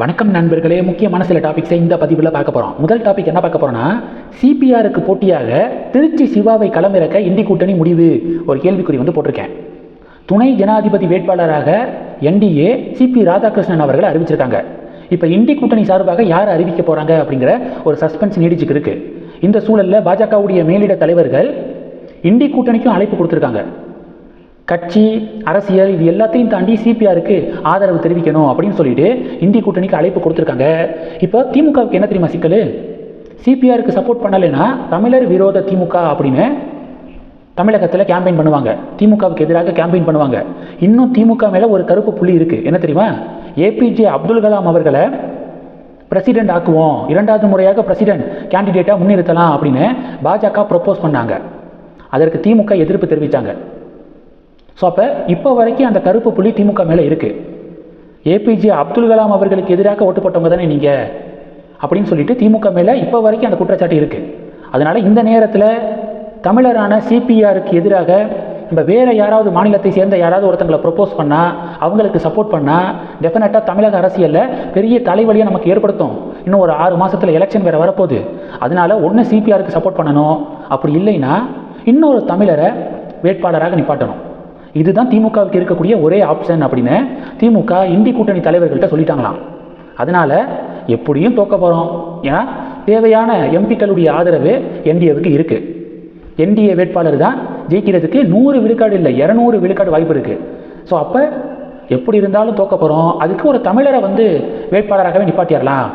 வணக்கம் நண்பர்களே முக்கியமான சில டாபிக்ஸை இந்த பதிவில் பார்க்க போகிறோம் முதல் டாபிக் என்ன பார்க்க போகிறோம்னா சிபிஆருக்கு போட்டியாக திருச்சி சிவாவை களமிறக்க இண்டி கூட்டணி முடிவு. ஒரு கேள்விக்குறி வந்து போட்டிருக்கேன். துணை ஜனாதிபதி வேட்பாளராக என்டிஏ சிபி ராதாகிருஷ்ணன் அவர்கள் அறிவிச்சிருக்காங்க. இப்போ இண்டி கூட்டணி சார்பாக யார் அறிவிக்க போகிறாங்க அப்படிங்கிற ஒரு சஸ்பென்ஸ் நீடிச்சுக்கு இருக்குது இந்த சூழலில் பாஜகவுடைய மேலிட தலைவர்கள் இண்டி கூட்டணிக்கும் அழைப்பு கொடுத்துருக்காங்க. கட்சி அரசியல் இது எல்லாத்தையும் தாண்டி சிபிஆருக்கு ஆதரவு தெரிவிக்கணும் அப்படின்னு சொல்லிட்டு இந்திய கூட்டணிக்கு அழைப்பு கொடுத்துருக்காங்க. இப்போ திமுகவுக்கு என்ன தெரியுமா சிக்கல்? சிபிஆருக்கு சப்போர்ட் பண்ணலைன்னா தமிழர் விரோத திமுக அப்படின்னு தமிழகத்தில் கேம்பெயின் பண்ணுவாங்க. திமுகவுக்கு எதிராக கேம்பெயின் பண்ணுவாங்க. இன்னும் திமுக மேலே ஒரு கருப்பு புள்ளி இருக்குது என்ன தெரியுமா? ஏபிஜே அப்துல் கலாம் அவர்களை பிரசிடென்ட் ஆக்குவோம். இரண்டாவது முறையாக பிரசிடென்ட் கேண்டிடேட்டாக முன்னிறுத்தலாம் அப்படின்னு பாஜக ப்ரொப்போஸ் பண்ணாங்க. அதற்கு திமுக எதிர்ப்பு தெரிவித்தாங்க ஸோ அப்போ இப்போ வரைக்கும் அந்த கருப்பு புள்ளி திமுக மேலே இருக்குது ஏபிஜே அப்துல் கலாம் அவர்களுக்கு எதிராக ஓட்டு போட்டவங்க தானே நீங்கள் அப்படின்னு சொல்லிட்டு திமுக மேலே இப்போ வரைக்கும் அந்த குற்றச்சாட்டு இருக்குது அதனால் இந்த நேரத்தில் தமிழரான சிபிஆருக்கு எதிராக நம்ம வேறு யாராவது மாநிலத்தை சேர்ந்த யாராவது ஒருத்தங்களை ப்ரொப்போஸ் பண்ணால் அவங்களுக்கு சப்போர்ட் பண்ணால் டெஃபினட்டாக தமிழக அரசியலில் பெரிய தலைவலியை நமக்கு ஏற்படுத்தும். இன்னும் ஒரு ஆறு மாதத்தில் எலெக்ஷன் வேறு வரப்போகுது. அதனால் ஒன்று சிபிஆருக்கு சப்போர்ட் பண்ணணும். அப்படி இல்லைன்னா இன்னொரு தமிழரை வேட்பாளராக நிப்பாட்டணும். இதுதான் திமுகவுக்கு இருக்கக்கூடிய ஒரே ஆப்ஷன் அப்படின்னு திமுக இந்தி கூட்டணி தலைவர்கள்ட்ட சொல்லிட்டாங்களாம். அதனால் எப்படியும் தோக்க போகிறோம் ஏன்னா தேவையான எம்பிக்களுடைய ஆதரவு என்டிஏவுக்கு இருக்குது என்டிஏ வேட்பாளர் தான் ஜெயிக்கிறதுக்கு நூறு விழுக்காடு இல்லை இரநூறு விழுக்காடு வாய்ப்பு இருக்குது ஸோ அப்போ எப்படி இருந்தாலும் தோக்க போகிறோம் அதுக்கு ஒரு தமிழரை வந்து வேட்பாளராகவே நிப்பாட்டிடலாம்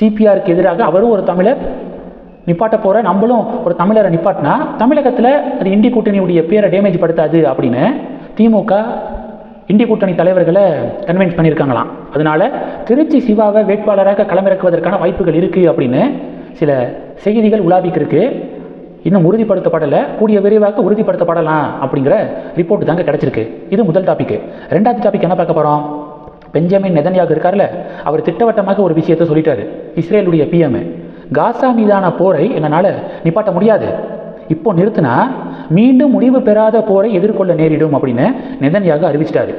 சிபிஆருக்கு எதிராக அவரும் ஒரு தமிழர் நிப்பாட்ட போகிற நம்மளும் ஒரு தமிழரை நிப்பாட்டினா தமிழகத்தில் அது இந்தி கூட்டணியுடைய பேரை டேமேஜ் படுத்தாது அப்படின்னு திமுக இந்தி கூட்டணி தலைவர்களை கன்வின்ஸ் பண்ணியிருக்காங்களாம். அதனால திருச்சி சிவாவை வேட்பாளராக களமிறக்குவதற்கான வாய்ப்புகள் இருக்குது அப்படின்னு சில செய்திகள் உலாவிக்கிருக்கு. இன்னும் உறுதிப்படுத்தப்படலை கூடிய விரைவாக உறுதிப்படுத்தப்படலாம் அப்படிங்கிற ரிப்போர்ட் தாங்க கிடச்சிருக்கு. இது முதல் டாபிக் ரெண்டாவது டாபிக் என்ன பார்க்க போகிறோம் பெஞ்சமின் நெதன்யாக இருக்கார்ல அவர் திட்டவட்டமாக ஒரு விஷயத்தை சொல்லிட்டாரு. இஸ்ரேலுடைய பிஎம்ஏ காசா மீதான போரை என்னால் நிப்பாட்ட முடியாது. இப்போ நிறுத்தினா மீண்டும் முடிவு பெறாத போரை எதிர்கொள்ள நேரிடும் அப்படின்னு நிதன்யாக அறிவிச்சிட்டாரு.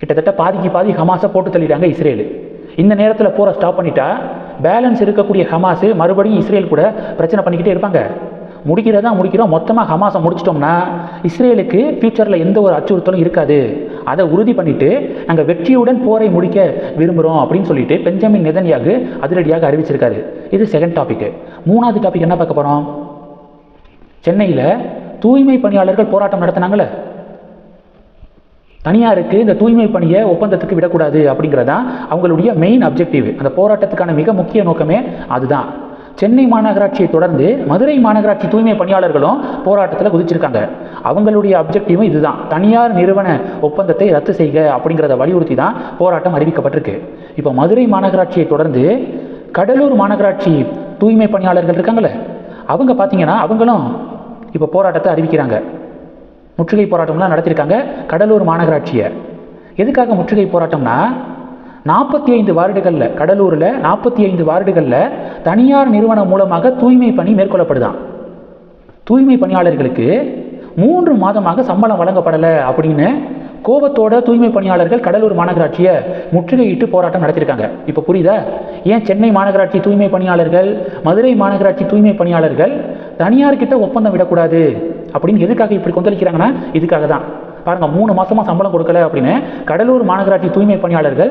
கிட்டத்தட்ட பாதிக்கு பாதி ஹமாஸை போட்டு தள்ளிட்டாங்க இஸ்ரேலு. இந்த நேரத்தில் போரை ஸ்டாப் பண்ணிட்டா பேலன்ஸ் இருக்கக்கூடிய ஹமாஸு மறுபடியும் இஸ்ரேல் கூட பிரச்சனை பண்ணிக்கிட்டே இருப்பாங்க. முடிக்கிறதா முடிக்கிறோம். மொத்தமாக ஹமாஸை முடிச்சிட்டோம்னா இஸ்ரேலுக்கு ஃப்யூச்சரில் எந்த ஒரு அச்சுறுத்தலும் இருக்காது. அதை உறுதி பண்ணிட்டு நாங்கள் வெற்றியுடன் போரை முடிக்க விரும்புகிறோம் அப்படின்னு சொல்லிட்டு பெஞ்சமின் நெதன்யாகு அதிரடியாக அறிவிச்சிருக்காரு. இது செகண்ட் டாபிக் மூணாவது டாபிக் என்ன பார்க்க போகிறோம் சென்னையில் தூய்மை பணியாளர்கள் போராட்டம் நடத்தினாங்களே தனியாருக்கு இந்த தூய்மை பணியை ஒப்பந்தத்துக்கு விடக்கூடாது அப்படிங்கிறதான் அவங்களுடைய மெயின் அப்ஜெக்டிவ் அந்த போராட்டத்துக்கான மிக முக்கிய நோக்கமே அதுதான். சென்னை மாநகராட்சியை தொடர்ந்து மதுரை மாநகராட்சி தூய்மை பணியாளர்களும் போராட்டத்தில் குதிச்சிருக்காங்க. அவங்களுடைய அப்ஜெக்டிவும் இதுதான். தனியார் நிறுவன ஒப்பந்தத்தை ரத்து செய்க அப்படிங்கிறத வலியுறுத்தி தான் போராட்டம் அறிவிக்கப்பட்டிருக்கு. இப்போ மதுரை மாநகராட்சியை தொடர்ந்து கடலூர் மாநகராட்சி தூய்மை பணியாளர்கள் இருக்காங்களே அவங்க பார்த்தீங்கன்னா அவங்களும் இப்போ போராட்டத்தை அறிவிக்கிறாங்க. முற்றுகை போராட்டம்லாம் நடத்தியிருக்காங்க கடலூர் மாநகராட்சியை. எதுக்காக முற்றுகை போராட்டம்னா நாற்பத்தி ஐந்து வார்டுகளில் கடலூரில் நாற்பத்தி ஐந்து வார்டுகளில் தனியார் நிறுவனம் மூலமாக தூய்மை பணி மேற்கொள்ளப்படுதான். தூய்மை பணியாளர்களுக்கு மூன்று மாதமாக சம்பளம் வழங்கப்படலை அப்படின்னு கோபத்தோட தூய்மை பணியாளர்கள் கடலூர் மாநகராட்சியை முற்றுகையிட்டு போராட்டம் நடத்தியிருக்காங்க. இப்போ புரியுதா? ஏன் சென்னை மாநகராட்சி தூய்மை பணியாளர்கள் மதுரை மாநகராட்சி தூய்மை பணியாளர்கள் தனியார்கிட்ட ஒப்பந்தம் விடக்கூடாது அப்படின்னு எதுக்காக இப்படி கொந்தளிக்கிறாங்கன்னா இதுக்காக தான் பாருங்கள் மூணு மாதமாக சம்பளம் கொடுக்கல அப்படின்னு கடலூர் மாநகராட்சி தூய்மை பணியாளர்கள்